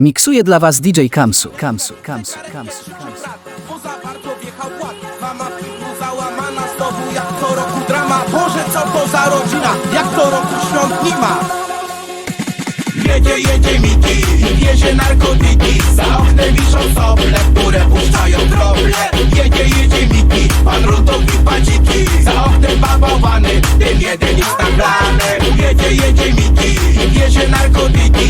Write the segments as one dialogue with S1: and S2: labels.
S1: Miksuje dla was DJ Kamsu. Kamsu, Kamsu, Kamsu, Kamsu.
S2: Jak co roku drama Boże co to za rodzina Jak co roku świąt nie ma Jedzie, jedzie Miki Wiezie narkotyki. Za oknem wiszą sople Które puszczają krople. Jedzie, jedzie Miki Pan Rudowi padziki. Za oknem babowany Ten jeden jest nagrany Jedzie, jedzie Miki Wiezie narkotyki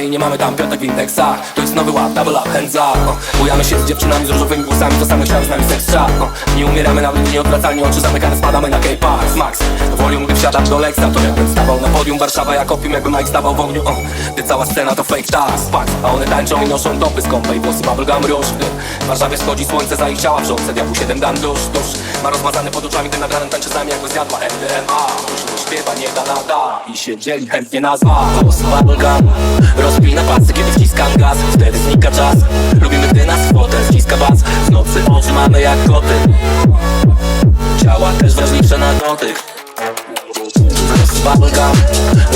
S3: I nie mamy tam piątek w indeksach To jest nowy ład, double up, hands up. Bujamy się z dziewczynami z różowymi włosami To same chciałem z nami seks. Nie umieramy nawet nieodwracalnie Oczy zamykane spadamy na K-Park Max. Volume gdy wsiadam do Lexa To jakbym stawał na podium Warszawa jak opium jakby Mike stawał w ogniu. O. Gdy cała scena to fake task Fakt, a one tańczą i noszą dopy skąpe I włosy bubblegum róż. W Warszawie wschodzi słońce za ich ciała w żołce Diabł 7 dan dusz, dusz. Ma rozmazane pod oczami, tym nagranym tańczy z nami jakby zjadła MDMA Później śpiewa, nie da nada I się dzieli, chętnie nazwa. Włosy bubblegum Rozpina palce, kiedy wciskam gaz. Wtedy znika czas. Lubimy, gdy nas fotel ściska bas. W nocy oczy mamy jak koty. Ciała też ważniejsze na dotyk. Bubblegum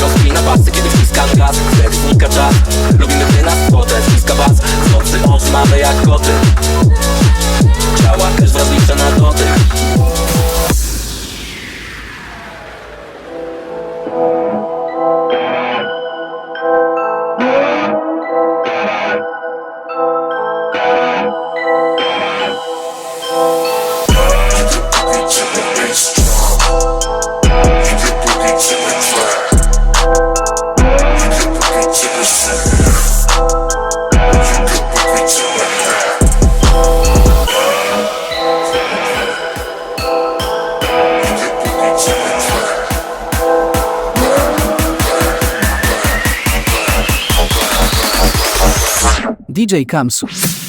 S3: Rozpina pasy, kiedy wciskam gaz. Wtedy znika czas. Lubimy, gdy nas fotel ściska bas. W nocy oczy mamy jak koty. Ciała też ważniejsze na dotyk
S1: DJ Kamsu.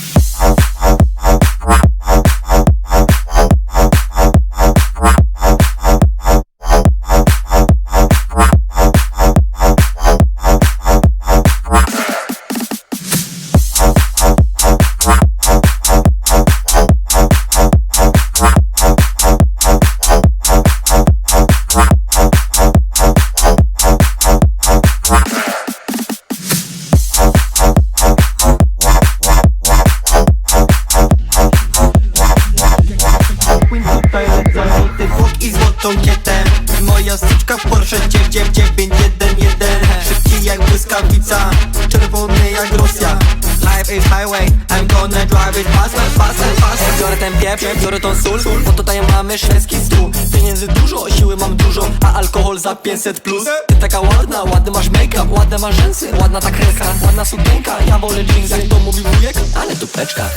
S4: Mamy szwedzki stół. Pieniędzy dużo, siły mam dużo A alkohol za 500 plus. Ty taka ładna, ładny masz make-up Ładne masz rzęsy, ładna ta kreska Ładna sukienka, ja wolę jeans Jak to mówi wujek, ale tupeczka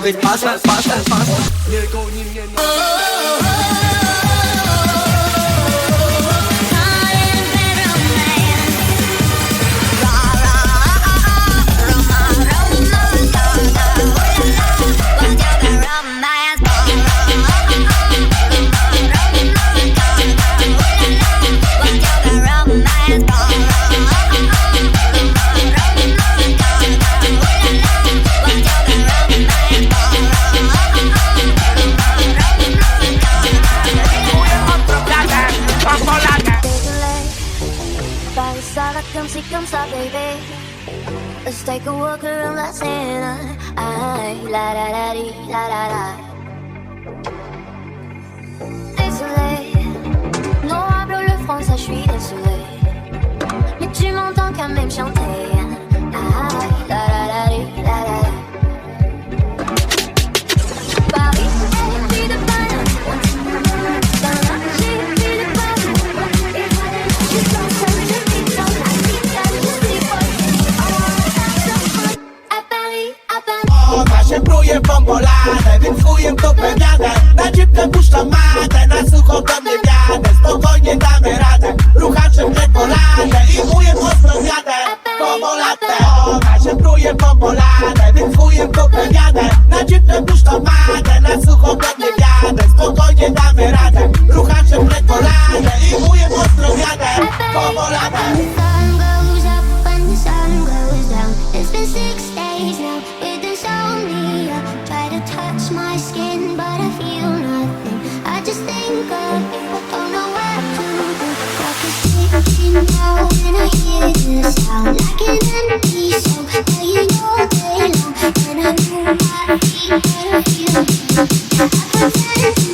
S4: gonna drive it fast, fast, fast, fast, By
S5: the side, I come see, come stop, baby. Let's take a walk around La Santa. I, la da da dee, la da da. Désolé, non, hablo le français, je suis désolé. Mais tu m'entends quand même chanter. I, la da da dee, la
S2: da da. Matę, na sucho do mnie wiadę Spokojnie damy radę, ruchaczem czekoladę. I chujem ostro zjadę, bomboladę Ona się pruje bomboladę, więc chujem to pewniadę Na dzipkę puszczam matę, na sucho do mnie wiadę Spokojnie damy radę, ruchaczem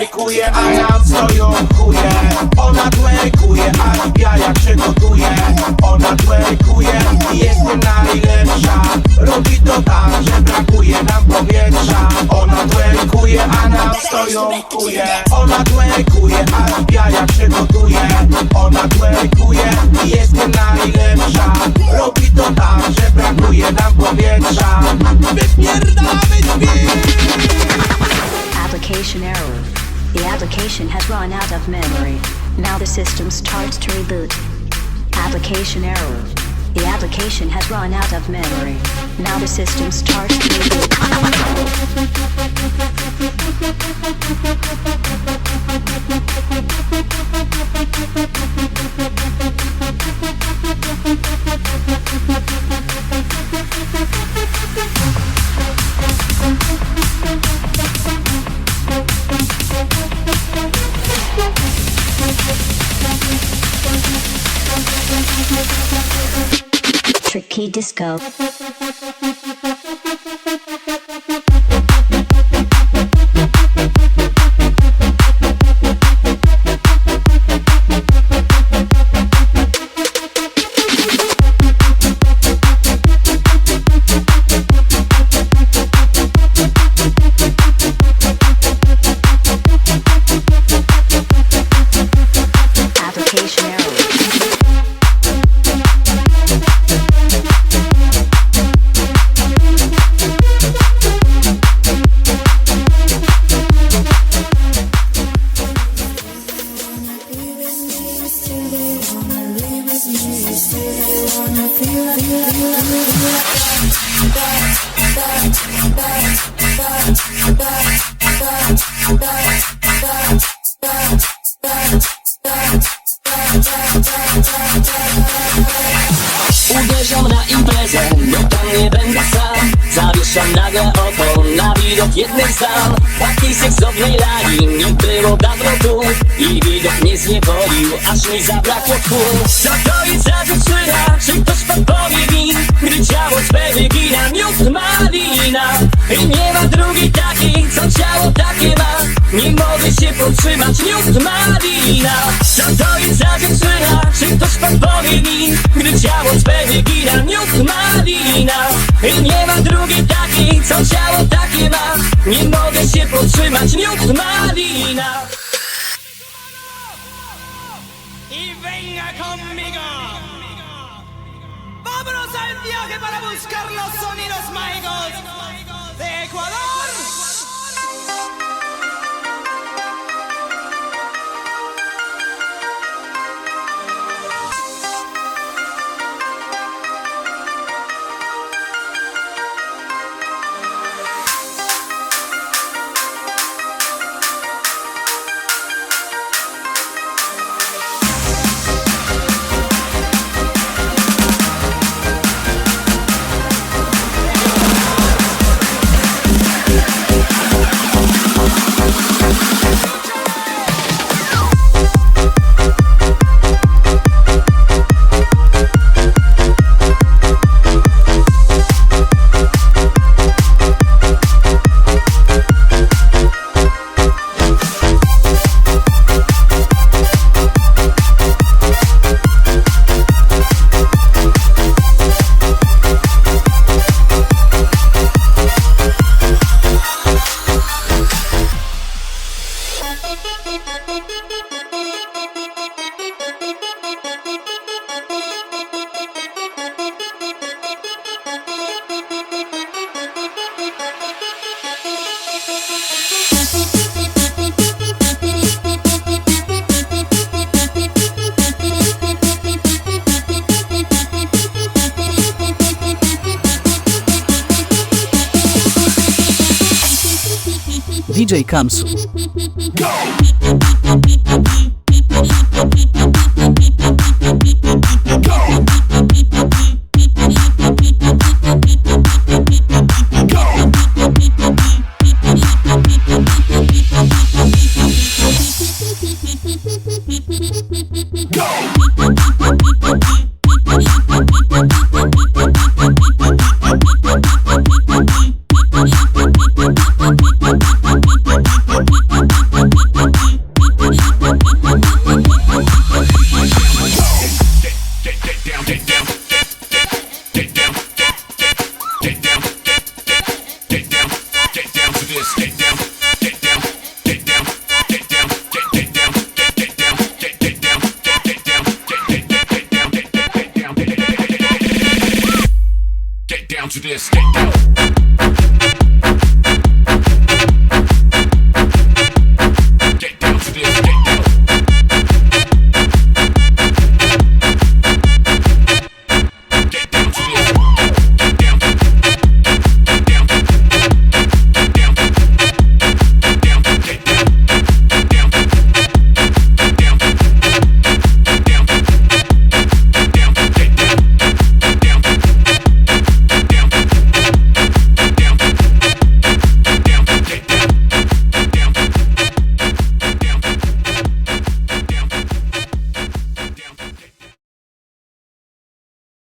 S2: twerkuje, a ja stoją chuje Ona twerkuje, a ja jak się Ona twerkuje i jest nie najlepsza. Robi to tak, że brakuje nam powietrza. Ona twerkuje, a nam stoją chuje Ona twerkuje, a ja jak się Ona twerkuje i jest nie najlepsza. Robi to tak, że brakuje nam powietrza.
S6: Application error. The application has run out of memory. Now the system starts to reboot. Application error. The application has run out of memory. Now the system starts to reboot. Disco.
S7: Uderzam na imprezę, no tam nie będę sam. Zawieszam nagle oko na widok jednej z dam. Takiej seksownej lali nie było dawno tu. I widok mnie zniewolił, aż mi zabrakło tchu. Co to jest za dziewczyna? Czy powstrzymać, miód malina Co to jest za dziewczyna? Czy ktoś podpowie mi? Gdy ciało swe wygina miód malina I nie ma drugiej takiej, co ciało takie ma Nie mogę się powstrzymać, miód malina
S2: Y venga conmigo. Vámonos al viaje para buscar los sonidos mágicos de Ecuador.
S1: DJ Kamsu.
S8: Get this, get down.